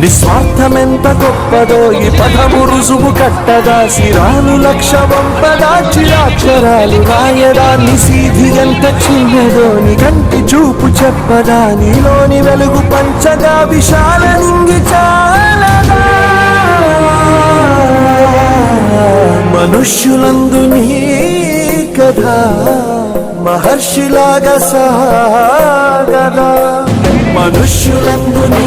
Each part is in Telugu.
నిస్వార్థమెంత గొప్పదో ఈ పదము రుజువు కట్టగా శిరాలు లక్ష వంపదా చిరాక్షరాలు రాయదా. నిసీధి ఎంత చిన్నదో నీ కంటి చూపు చెప్పదా. నీలోని వెలుగు పంచగా విశాల నింగి చాలదా. మనుష్యులందు నీ కథ మహర్షిలాగా సాగదా. మనుష్యులందు నీ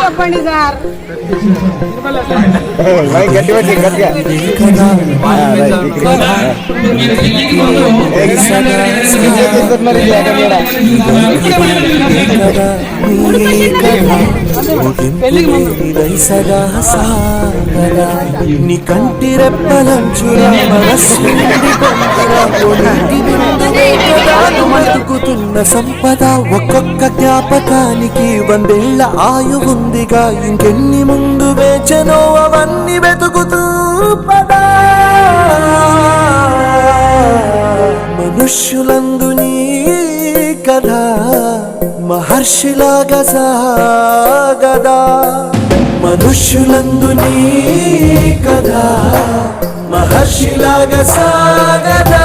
చెప్పండి సార్. నీ కంటి రెప్పలంచున మనస్సు నిండి సంపద ఒక్కొక్క జ్ఞాపకానికి వందేళ్ళ ఆయు ఉందిగా. ఇంకెన్ని ముందు వేచనో అవన్నీ వెతుకుతూ పదా. మనుష్యులందు నీ కథ మహర్షిలాగా సాగదా. మనుష్యులందు నీ కథ మహర్షిలాగా సాగదా.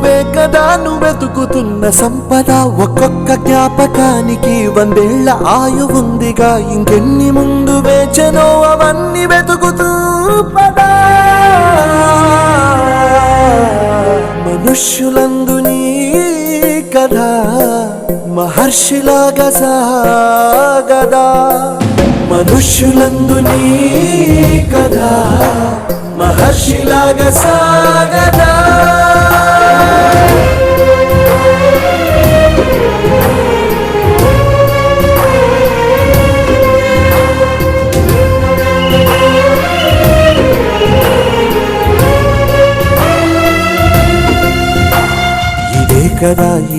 నువ్వే కదా వెతుకుతున్న సంపద. ఒక్కొక్క జ్ఞాపకానికి వందేళ్ళ ఆయువుందిగా. ఇంకెన్ని ముందు వేచనో అవన్నీ వెతుకుతూ పదా. మనుష్యులందు నీ కథ మహర్షిలాగా సాగదా. మనుష్యులందు నీ కథ మహర్షిలాగా సాగదా.